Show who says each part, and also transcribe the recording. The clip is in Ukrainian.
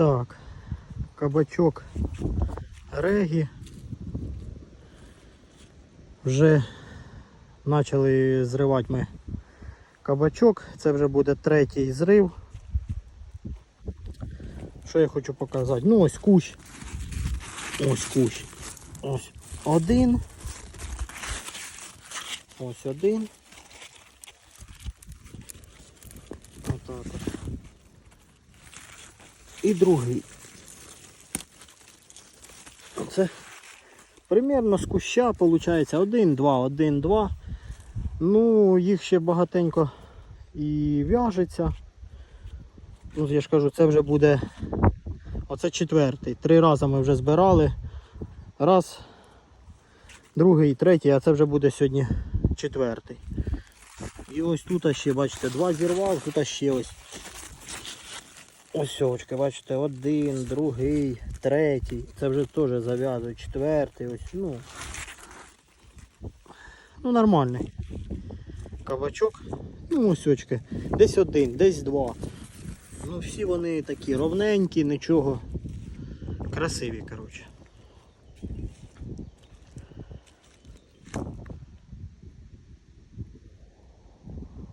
Speaker 1: Так, кабачок регі. Вже почали зривати ми кабачок. Це вже буде третій зрив. Що я хочу показати? Ну ось кущ. Ось кущ. Ось один. Ось один. Отак от. І другий. Це примерно з куща виходить один, два, один, два. Ну, їх ще багатенько і в'яжеться. Ну, я ж кажу, це вже буде. Оце четвертий. Три рази ми вже збирали. Раз, другий, третій, а це вже буде сьогодні четвертий. І ось тут ще, бачите, два зірвав, тут ще ось. Ось очки, бачите, один, другий, третій. Це вже теж зав'язує, четвертий, ось, ну. Ну нормальний. Кабачок. Ну ось очки. Десь один, десь два. Ну всі вони такі ровненькі, нічого. Красиві, коротше.